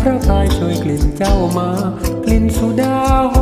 พระกายช่วยกลิ่นเจ้ามากลิ่นสุดาห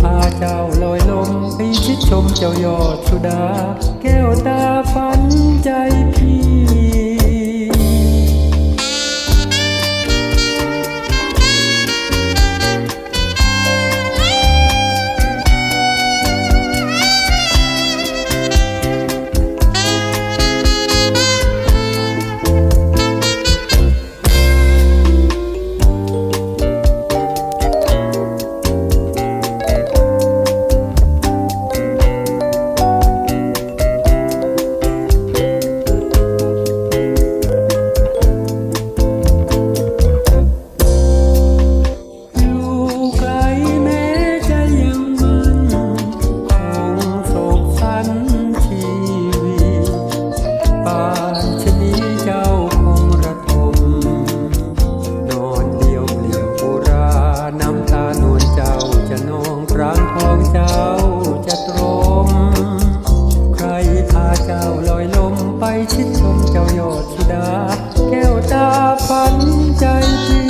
พาเจ้าลอยลมไปชิดชมเจ้ายอดสุดา แก้วตาฝันใจาฝันใจจริ